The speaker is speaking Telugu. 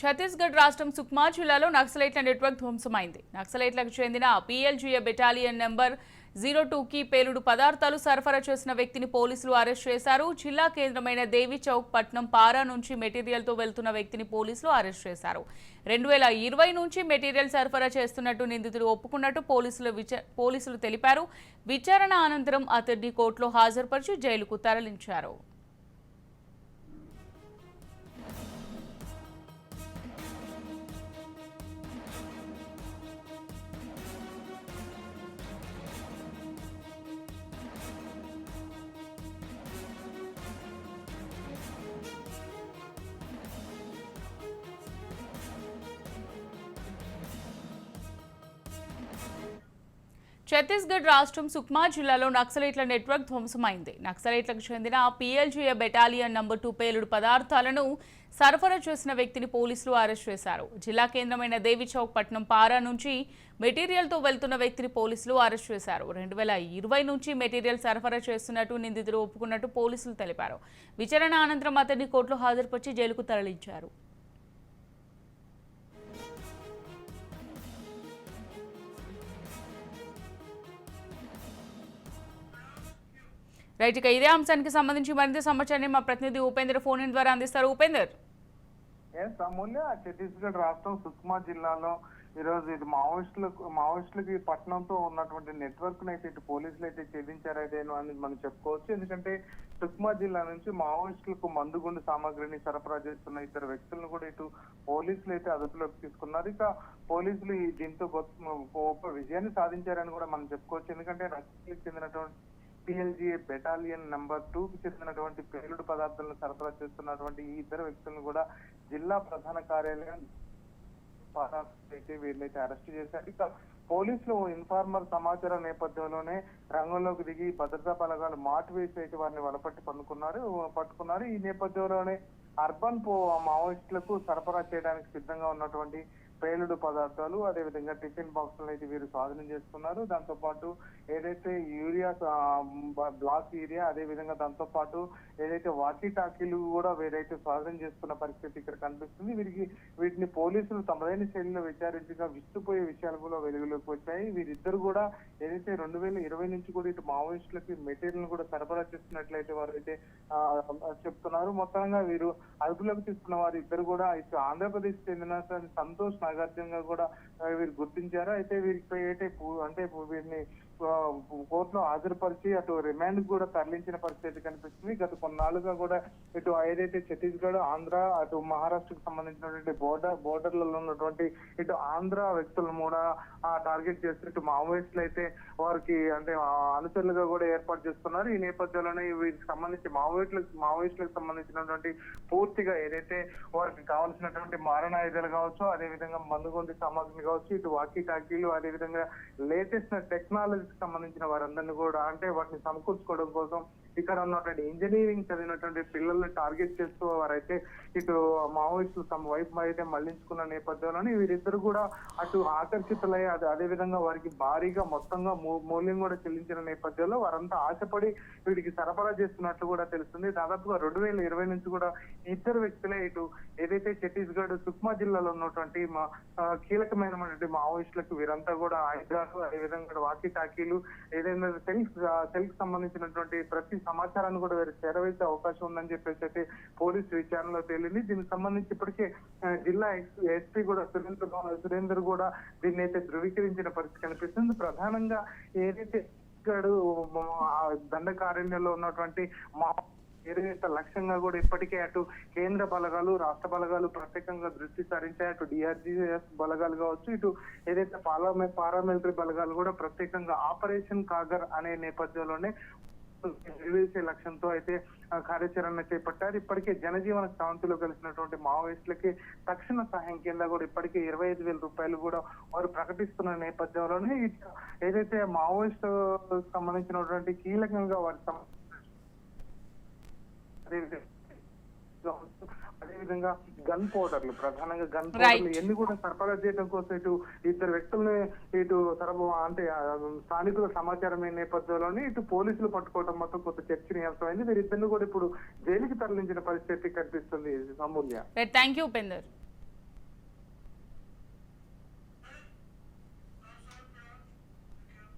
ఛత్తీస్గఢ్ రాష్ట్రం సుక్మా జిల్లాలో నక్సలైట్ల నెట్వర్క్ ధ్వంసమైంది. నక్సలైట్లకు చెందిన పీఎల్జీఏ బెటాలియన్ నెంబర్ జీరో టూకి పేలుడు పదార్థాలు సరఫరా చేసిన వ్యక్తిని పోలీసులు అరెస్ట్ చేశారు. జిల్లా కేంద్రమైన దేవి చౌక్ పట్నం పారా నుంచి మెటీరియల్తో వెళ్తున్న వ్యక్తిని పోలీసులు అరెస్ట్ చేశారు. రెండు వేల ఇరవై నుంచి మెటీరియల్ సరఫరా చేస్తున్నట్టు నిందితుడు ఒప్పుకున్నట్టు పోలీసులు పోలీసులు తెలిపారు. విచారణ అనంతరం అతడిని కోర్టులో హాజరుపరిచి జైలుకు తరలించారు. ఛత్తీస్గఢ్ రాష్ట్రం సుక్మా జిల్లాలో నక్సలైట్ల నెట్వర్క్ ధ్వంసమైంది. నక్సలైట్లకు చెందిన పీఎల్జీఏ బెటాలియన్ నంబర్ టూ పేలుడు పదార్థాలను సరఫరా చేసిన వ్యక్తిని పోలీసులు అరెస్ట్ చేశారు. జిల్లా కేంద్రమైన దేవి చౌక్ పట్నం పారా నుంచి మెటీరియల్తో వెళ్తున్న వ్యక్తిని పోలీసులు అరెస్ట్ చేశారు. రెండు వేల ఇరవై నుంచి మెటీరియల్ సరఫరా చేస్తున్నట్టు నిందితులు ఒప్పుకున్నట్టు పోలీసులు తెలిపారు. విచారణ అనంతరం అతన్ని కోర్టులో హాజరుపరిచి జైలుకు తరలించారు. రైట్ ఇక ఇదే అంశానికి సంబంధించి మరింత సమాచారాన్ని మా ప్రతినిధి ఉపేందర్ ఫోన్ ఇన్ ద్వారా అందిస్తారు. ఉపేందర్. ఎస్ ఛత్తీస్గఢ్ రాష్ట్రం సుక్మా జిల్లాలో ఈరోజు ఇది మావోయిస్టులకు మావోయిస్టులకి పట్టణంతో ఉన్నటువంటి నెట్వర్క్ అయితే ఇటు పోలీసులు అయితే ఛేదించారైతే అని మనం చెప్పుకోవచ్చు. ఎందుకంటే సుక్మా జిల్లా నుంచి మావోయిస్టులకు మందుగుండు సామాగ్రిని సరఫరా చేస్తున్న ఇద్దరు వ్యక్తులను కూడా ఇటు పోలీసులు అయితే అదుపులోకి తీసుకున్నారు. ఇక పోలీసులు దీంతో గొప్ప విజయాన్ని సాధించారని కూడా మనం చెప్పుకోవచ్చు. ఎందుకంటే రక్షణకు చెందినటువంటి పిఎల్జీఏ బెటాలియన్ నెంబర్ టూ కి చెందినటువంటి పేలుడు పదార్థాలను సరఫరా చేస్తున్నటువంటి ఈ ఇద్దరు వ్యక్తులను కూడా జిల్లా ప్రధాన కార్యాలయం అయితే వీళ్ళైతే అరెస్ట్ చేశారు. ఇక పోలీసులు ఇన్ఫార్మర్ సమాచారం నేపథ్యంలోనే రంగంలోకి దిగి భద్రతా బలగాలు మాటు వేసి అయితే వారిని వలపట్టి పన్నుకున్నారు పట్టుకున్నారు. ఈ నేపథ్యంలోనే అర్బన్ పో మావోయిస్టులకు సరఫరా చేయడానికి సిద్ధంగా ఉన్నటువంటి పేలుడు పదార్థాలు అదేవిధంగా టిఫిన్ బాక్సులను అయితే వీరు స్వాధీనం చేసుకున్నారు. దాంతో పాటు ఏదైతే యూరియా బ్లాక్ యూరియా అదే విధంగా దాంతో పాటు ఏదైతే వాకీ టాకీలు కూడా వీరైతే స్వాధీనం చేసుకున్న పరిస్థితి ఇక్కడ కనిపిస్తుంది. వీరికి వీటిని పోలీసులు తమదైన శైలిలో విచారించగా విస్తుపోయే విషయాలు కూడా వెలుగులోకి వచ్చాయి. వీరిద్దరు కూడా ఏదైతే రెండు వేల ఇరవై నుంచి కూడా ఇటు మావోయిస్టులకి మెటీరియల్ కూడా సరఫరా చేస్తున్నట్లయితే వారు అయితే చెప్తున్నారు. మొత్తంగా వీరు అదుపులోకి తీసుకున్న వారు ఇద్దరు కూడా ఇటు ఆంధ్రప్రదేశ్ చెందిన సంతోష్ నాగార్జున కూడా వీరు గుర్తించారు. అయితే వీరిపై అయితే అంటే వీరిని కోర్టులో హాజరుపరిచి అటు రిమాండ్ కూడా తరలించిన పరిస్థితి కనిపిస్తుంది. గత కొన్నాళ్ళుగా కూడా ఇటు ఏదైతే ఛత్తీస్గఢ్ ఆంధ్ర అటు మహారాష్ట్రకు సంబంధించినటువంటి బోర్డర్ బోర్డర్లలో ఉన్నటువంటి ఇటు ఆంధ్ర వ్యక్తులను కూడా ఆ టార్గెట్ చేస్తూ ఇటు మావోయిస్టులు అయితే వారికి అంటే అనుచరులుగా కూడా ఏర్పాటు చేస్తున్నారు. ఈ నేపథ్యంలోనే వీరికి సంబంధించి మావోయిస్టులకు మావోయిస్టులకు సంబంధించినటువంటి పూర్తిగా ఏదైతే వారికి కావాల్సినటువంటి మారణాయుధాలు కావచ్చు అదే విధంగా మందుగొంది సామాగ్రి కావచ్చు ఇటు వాకీ టాకీలు అదేవిధంగా లేటెస్ట్ టెక్నాలజీ సంబంధించిన వారందరినీ కూడా అంటే వాటిని సమకూర్చుకోవడం కోసం ఇక్కడ ఉన్నటువంటి ఇంజనీరింగ్ చదివినటువంటి పిల్లల్ని టార్గెట్ చేస్తూ వారైతే ఇటు మావోయిస్టులు తమ వైపు అయితే మళ్ళించుకున్న నేపథ్యంలోనే వీరిద్దరు కూడా అటు ఆకర్షితులయ్యి అది అదే విధంగా వారికి భారీగా మొత్తంగా మూ- మూల్యం కూడా చెల్లించిన నేపథ్యంలో వారంతా ఆశపడి వీటికి సరఫరా చేస్తున్నట్లు కూడా తెలుస్తుంది. దాదాపుగా రెండు వేల ఇరవై నుంచి కూడా ఇద్దరు వ్యక్తులే ఇటు ఏదైతే ఛత్తీస్గఢ్ సుక్మా జిల్లాలో ఉన్నటువంటి మా కీలకమైనటువంటి మావోయిస్టులకు వీరంతా కూడా ఆయుధాలు అదేవిధంగా వాకీ టాకీలు ఏదైనా సెల్ఫ్ సెల్ఫ్ సంబంధించినటువంటి ప్రతి సమాచారాన్ని కూడా వీరు చేరవేసే అవకాశం ఉందని చెప్పేసి అయితే పోలీసు విచారణలో తేలింది. దీనికి సంబంధించి ఇప్పటికే జిల్లా ఎస్పీ కూడా సురేంద్ర గౌ- సురేందర్ కూడా దీన్ని అయితే ధృవీకరించిన పరిస్థితి కనిపిస్తుంది. ప్రధానంగా ఏదైతే ఇక్కడ దండకారణ్యంలో ఉన్నటువంటి మా ఏదైతే లక్ష్యంగా కూడా ఇప్పటికే అటు కేంద్ర బలగాలు రాష్ట్ర బలగాలు ప్రత్యేకంగా దృష్టి సారించాయి. అటు డిఆర్జీఎస్ బలగాలు కావచ్చు ఇటు ఏదైతే పార్లమె పారామిలిటరీ బలగాలు కూడా ప్రత్యేకంగా ఆపరేషన్ కాగర్ అనే నేపథ్యంలోనే నిర్వహించే లక్ష్యంతో అయితే ఆ, కార్యాచరణ చేపట్టారు. ఇప్పటికే జనజీవన శాంతిలో కలిసినటువంటి మావోయిస్టులకి తక్షణ సహాయం కింద కూడా ఇప్పటికే ఇరవై ఐదు వేల రూపాయలు కూడా వారు ప్రకటిస్తున్న నేపథ్యంలోనే ఏదైతే మావోయిస్ట్ సంబంధించినటువంటి కీలకంగా వారి అదేవిధంగా అదేవిధంగా గన్ పౌడర్లు ప్రధానంగా గన్ పౌడర్లు. ఎన్ని కూడా సరఫరా చేయడం కోసం ఇటు ఇద్దరు వ్యక్తుల్ని ఇటు సరఫ అంటే స్థానికుల సమాచారం నేపథ్యంలోనే ఇటు పోలీసులు పట్టుకోవడం మొత్తం కొంత చర్చనీయాంశమైంది. వీరిద్దరిని కూడా ఇప్పుడు జైలుకి తరలించిన పరిస్థితి కనిపిస్తుంది అమూల్య. Thank you Upender